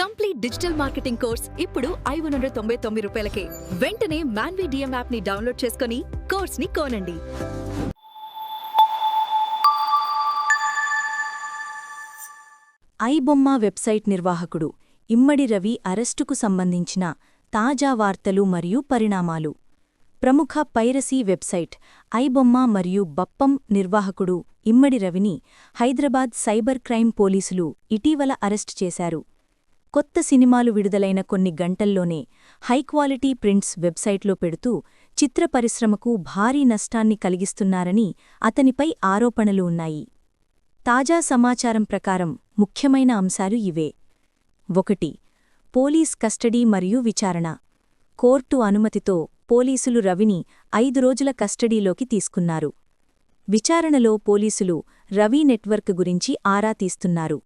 Complete digital marketing course ఇప్పుడు ఐదు వందల తొంభై తొమ్మిది రూపాయలకే. వెంటనే మాన్వి డిఎం యాప్ని డౌన్లోడ్ చేసుకుని కోర్స్ని కోనండి. ఐబొమ్మ వెబ్సైట్ నిర్వాహకుడు ఇమ్మడి రవి అరెస్టుకు సంబంధించిన తాజా వార్తలు మరియు పరిణామాలు. ప్రముఖ పైరసీ వెబ్సైట్ ఐబొమ్మ మరియు బప్పం నిర్వాహకుడు ఇమ్మడి రవిని హైదరాబాద్ సైబర్ క్రైమ్ పోలీసులు ఇటీవల అరెస్టు చేశారు. కొత్త సినిమాలు విడుదలైన కొన్ని గంటల్లోనే హైక్వాలిటీ ప్రింట్స్ వెబ్సైట్లో పెడుతూ చిత్ర పరిశ్రమకు భారీ నష్టాన్ని కలిగిస్తున్నారని అతనిపై ఆరోపణలు ఉన్నాయి. తాజా సమాచారం ప్రకారం ముఖ్యమైన అంశాలు ఇవే. ఒకటి పోలీస్ కస్టడీ మరియు విచారణ. కోర్టు అనుమతితో పోలీసులు రవిని ఐదు రోజుల కస్టడీలోకి తీసుకున్నారు. విచారణలో పోలీసులు రవి నెట్వర్క్ గురించి ఆరా తీస్తున్నారు.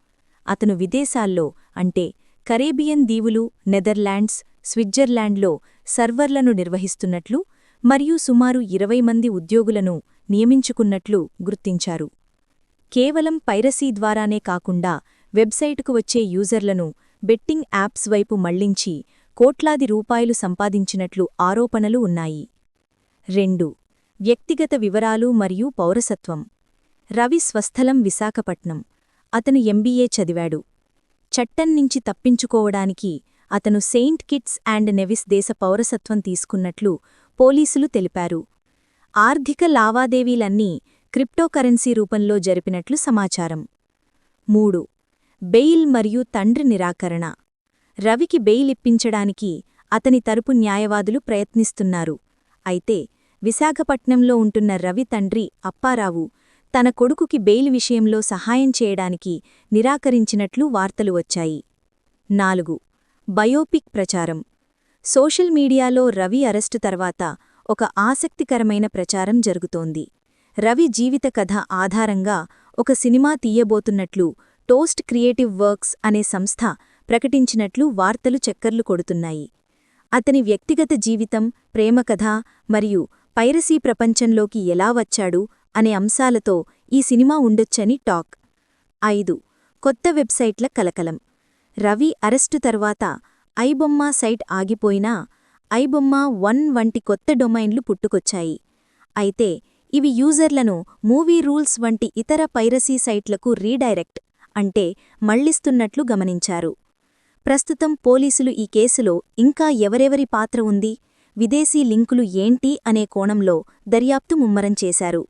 అతను విదేశాల్లో అంటే కరేబియన్ దీవులు నెదర్లాండ్స్ స్విట్జర్లాండ్లో సర్వర్లను నిర్వహిస్తున్నట్లు మరియు సుమారు ఇరవై మంది ఉద్యోగులను నియమించుకున్నట్లు గుర్తించారు. కేవలం పైరసీ ద్వారానే కాకుండా వెబ్సైటుకు వచ్చే యూజర్లను బెట్టింగ్ యాప్స్ వైపు మళ్ళించి కోట్లాది రూపాయలు సంపాదించినట్లు ఆరోపణలు ఉన్నాయి. రెండు. వ్యక్తిగత వివరాలు మరియు పౌరసత్వం. రవి స్వస్థలం విశాఖపట్నం. అతను ఎంబీఏ చదివాడు. చట్టం నుంచి తప్పించుకోవడానికి అతను సెయింట్ కిట్స్ అండ్ నెవిస్ దేశ పౌరసత్వం తీసుకున్నట్లు పోలీసులు తెలిపారు. ఆర్థిక లావాదేవీలన్నీ క్రిప్టోకరెన్సీ రూపంలో జరిపినట్లు సమాచారం. మూడు. బెయిల్ మరియు తండ్రి నిరాకరణ. రవికి బెయిల్ ఇప్పించడానికి అతని తరపు న్యాయవాదులు ప్రయత్నిస్తున్నారు. అయితే విశాఖపట్నంలో ఉంటున్న రవి తండ్రి అప్పారావు తన కొడుకుకి బెయిల్ విషయంలో సహాయం చేయడానికి నిరాకరించినట్లు వార్తలు వచ్చాయి. నాలుగు. బయోపిక్ ప్రచారం. సోషల్ మీడియాలో రవి అరెస్టు తర్వాత ఒక ఆసక్తికరమైన ప్రచారం జరుగుతోంది. రవి జీవిత కథ ఆధారంగా ఒక సినిమా తీయబోతున్నట్లు టోస్ట్ క్రియేటివ్ వర్క్స్ అనే సంస్థ ప్రకటించినట్లు వార్తలు చక్కర్లు కొడుతున్నాయి. అతని వ్యక్తిగత జీవితం ప్రేమకథ మరియు పైరసీ ప్రపంచంలోకి ఎలా వచ్చాడు అనే అంశాలతో ఈ సినిమా ఉండొచ్చని టాక్. ఐదు. కొత్త వెబ్సైట్ల కలకలం. రవి అరెస్టు తర్వాత ఐబొమ్మ సైట్ ఆగిపోయినా ఐబొమ్మ వన్ వంటి కొత్త డొమైన్లు పుట్టుకొచ్చాయి. అయితే ఇవి యూజర్లను మూవీ రూల్స్ వంటి ఇతర పైరసీ సైట్లకు రీడైరెక్ట్ అంటే మళ్ళిస్తున్నట్లు గమనించారు. ప్రస్తుతం పోలీసులు ఈ కేసులో ఇంకా ఎవరెవరి పాత్ర ఉంది విదేశీ లింకులు ఏంటి అనే కోణంలో దర్యాప్తు ముమ్మరం చేశారు.